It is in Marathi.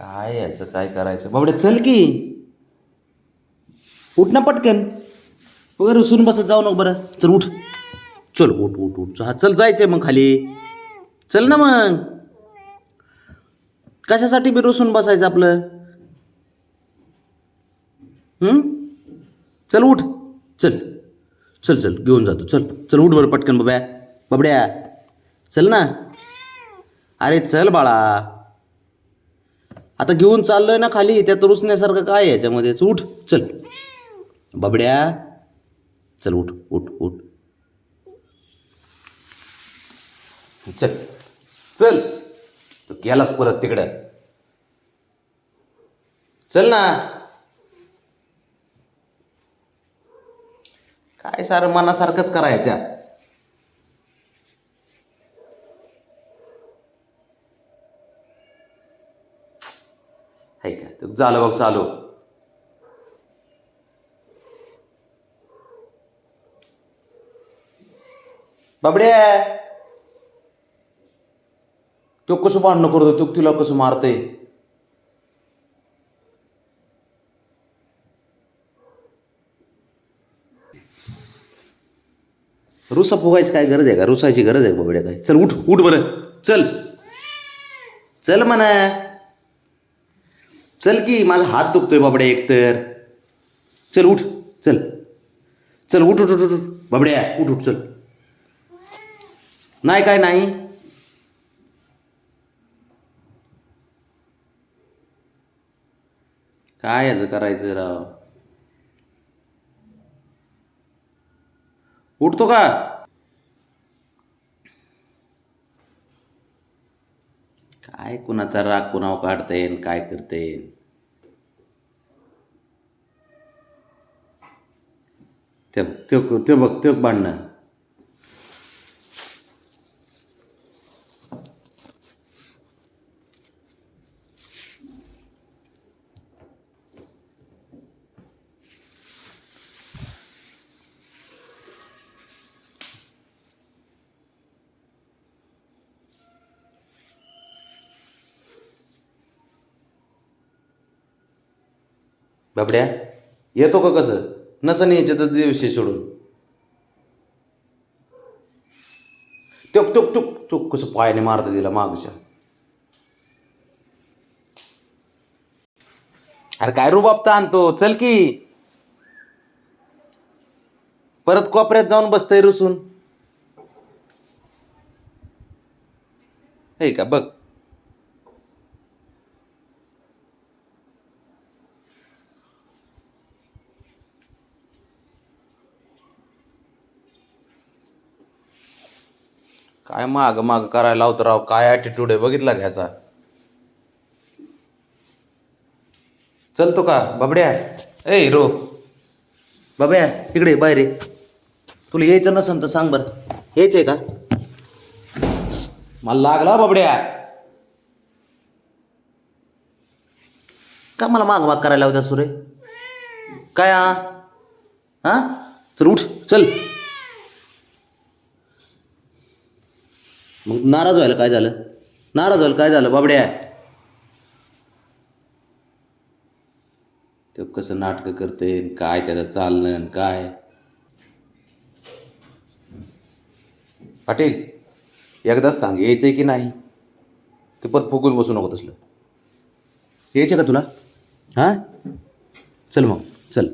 काय याचं काय करायचं? बाबड्या चल की. उठ ना पटकन. वगैरे रुसून बसत जाऊ नको बरं. चल उठ. चल उठ उठ उठ. हा चल जायचंय मग खाली. चल ना मग. कशासाठी बी रुसून बसायचं आपलं? चल उठ. चल. चल चल घेऊन जातो. चल चल उठ बरं पटकन बाब्या. बाबड्या. चल ना. अरे चल बाळा. आता घेऊन चाललोय ना खाली त्यात रुचण्यासारखं काय याच्यामध्येच उठ चल. बाबड्या चल उठ उठ उठ. चल चल. तू गेलाच परत तिकडं. चल ना. काय सारं मनासारखंच करायच्या? आहे का तर झालं बघ चालू बाबड्या तो कसं भांडणं करतो तो तुला कसं मारतय रुसा फुगायची काय गरज आहे का? रुसायची गरज आहे बाबड्या काय? चल उठ उठ बरं. चल. चल म्हणा. चल की माझा हात दुखतोय बाबड्या एकतर चल उठ चल. चल उठ उठ उठ उठ. बाबड्या उठ उठ चल. नाही काय नाही. काय याचं करायचं राव? उठतो का? काय कुणाचा राग कुणावर काढता येईन काय करता येईन त्यो त्यो त्यो बघ ते भांडणं. बाबड्या येतो का कसं? नसं यायचं तर ते विषय सोडून. तुक तुक तुक तुक कसं पायाने मारता तिला मागच्या. अरे काय रुबाब तर आणतो चल की. परत कोपऱ्यात जाऊन बसतंय रुसून. हे का बघ. काय माग माग करायला लावतो राव? काय ॲटिट्यूड आहे? बघितला घ्याचा चलतो का? बबड्या? ए हिरो बाब्या इकडे बाहेर. तुला यायचं नसन तर सांग बरं. यायचंय का? मला लागला बबड्या. का मला माग माग करायला लावता सुरे? काय हा? हा? चल उठ. चल. मग नाराज व्हायला काय झालं? नाराज व्हायला काय झालं बाबड्या? ते कसं नाटकं करते काय त्याचं चालणं आणि काय? पाटील एकदाच सांग यायचंय की नाही? ते परत फुगून बसू नको तसलं. यायचं का तुला? हां? चल मग चल.